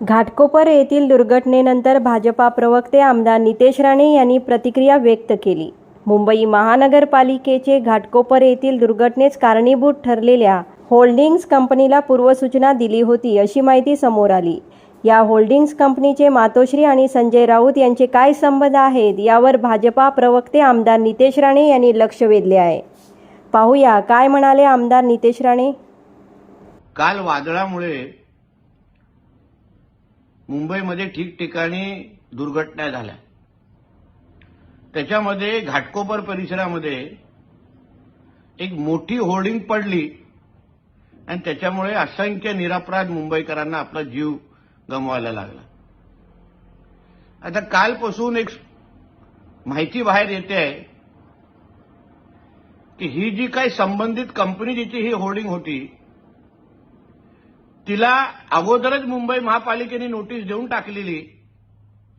घाटकोपर येथील दुर्घटनेनंतर भाजपा प्रवक्ते आमदार नितेश राणे यांनी प्रतिक्रिया व्यक्त केली. मुंबई महानगरपालिकेचे घाटकोपर येथील दुर्घटनेस कारणीभूत ठरलेल्या होल्डिंग्ज कंपनीला पूर्वसूचना दिली होती अशी माहिती समोर आली. या होल्डिंग्ज कंपनीचे मातोश्री आणि संजय राऊत यांचे काय संबंध आहेत यावर भाजपा प्रवक्ते आमदार नितेश राणे यांनी लक्ष वेधले आहे. पाहूया काय म्हणाले आमदार नितेश राणे? काल वादळामुळे मुंबईमध्ये ठिकठिकाणी दुर्घटना झाल्या. त्याच्यामध्ये घाटकोपर परिसरामध्ये एक मोठी होर्डिंग पडली आणि त्याच्यामुळे असंख्य निरापराध मुंबईकरांना आपला जीव गमवायला लागला. आता कालपासून एक माहिती बाहेर येते आहे की ही जी काही संबंधित कंपनी जिची ही होर्डिंग होती तिला अगोदरच मुंबई महापालिकेने नोटीस देऊन टाकलेली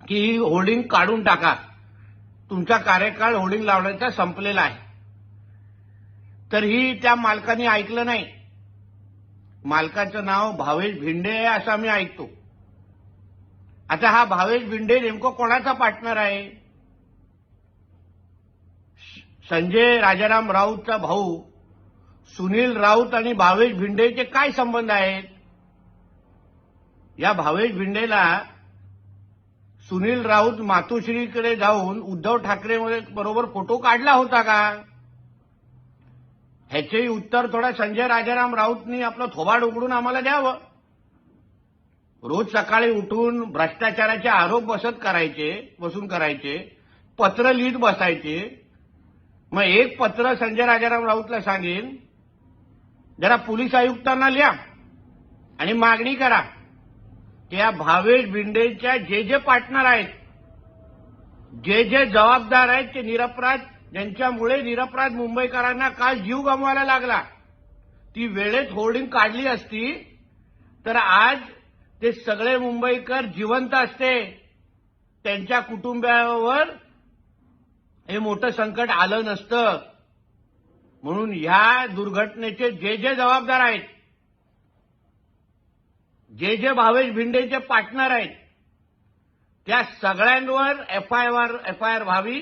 की ही होर्डिंग काढून टाका. तुमचा कार्यकाळ होर्डिंग लावण्याचा संपलेला आहे. तर ही त्या मालकाने ऐकलं नाही. मालकाचं नाव भावेश भिंडे आहे असं आम्ही ऐकतो. आता हा भावेश भिंडे नेमकं कोणाचा पार्टनर आहे? संजय राजाराम राऊतचा भाऊ सुनील राऊत आणि भावेश भिंडेचे काय संबंध आहेत? या भावेश भिंडेला सुनील राऊत मातोश्रीकडे जाऊन उद्धव ठाकरे बरोबर फोटो काढला होता का? ह्याचेही उत्तर थोडा संजय राजाराम राऊतनी आपलं थोबाड उघडून आम्हाला द्यावं. रोज सकाळी उठून भ्रष्टाचाराचे आरोप बसत करायचे बसून करायचे पत्र लिहित बसायचे. मग एक पत्र संजय राजाराम राऊतला सांगेन जरा पोलीस आयुक्तांना लिहा आणि मागणी करा. त्या भावेश भिंडेच्या जे जे पार्टनर आहेत जे जे जबाबदार आहेत ते निरपराध ज्यांच्यामुळे निरपराध मुंबईकरांना काल जीव गमवायला लागला ती वेळेत होर्डिंग काढली असती तर आज ते सगळे मुंबईकर जिवंत असते. त्यांच्या कुटुंबावर हे मोठं संकट आलं नसतं. म्हणून ह्या दुर्घटनेचे जे जे जबाबदार आहेत जे जे भावेश भिंडेचे पार्टनर आहेत त्या सगळ्यांवर F I R F I R व्हावी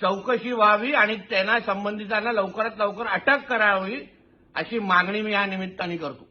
चौकशी व्हावी आणि त्यांना संबंधितांना लवकरात लवकर अटक करावी अशी मागणी मी या निमित्ताने करतो.